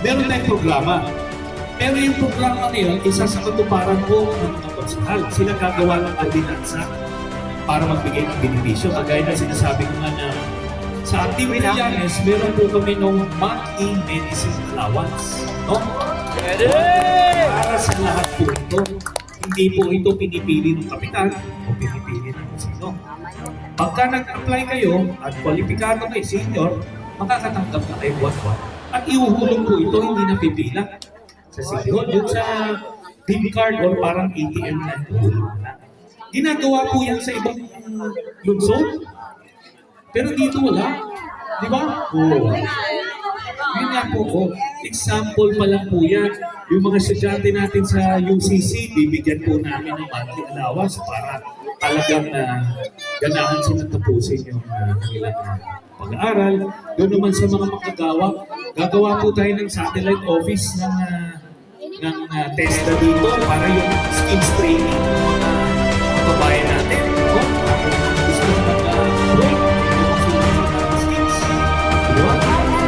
meron tayong programa. Pero yung programa na yun, isa sa katuparan po ng mga konsehal. Sila gagawa ng ordinansa para magbigay ng benepisyo. Kagaya na sinasabi ko nga na sa ating Villanes, meron po kami nung monthly medicine allowance. No? Para sa lahat po ito. Hindi po ito pinipili ng kapitan o pinipili ng sino. Pagka nag-apply kayo at kwalipikado kayo, senior, makakatanggap na kayo buwan-buwan. At iuhulong po ito, hindi na pipila sa senior. Yung sa PIN card or parang ATM na. Ginagawa po yan sa ibang lungsod. Pero dito wala. Di ba? Oo. Yun nga po po. Example pa lang po yan. Yung mga estudyante natin sa UCC, bibigyan po namin ng monthly allowance para talagang na ganahan sila tapusin yung uh, kanilang ah, pag-aaral. Doon naman sa mga makagawa, gagawa po tayo ng satellite office ng ah, ng uh, TESDA dito para yung skills training ng mga kababayan natin. Kung gusto nyo mag-break, mga skills. Di ba?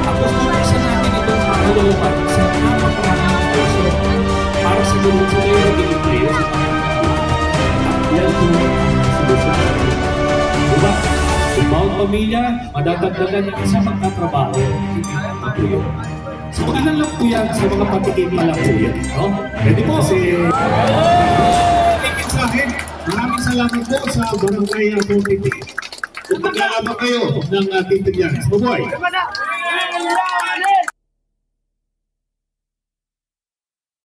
Tapos bubuksan natin itong kalooban sa napakaraming pamilya, madadagdagan ng isang magtatrabaho, hindi na empleo. So, ilan lang po yan sa mga patikim pa lang po yan. No? Pwede po. Kasi, Tingin sa akin, maraming salamat po sa Barangay Abotiti. Kung maglalaba kayo ng uh, Tintin yan, Mabuhay!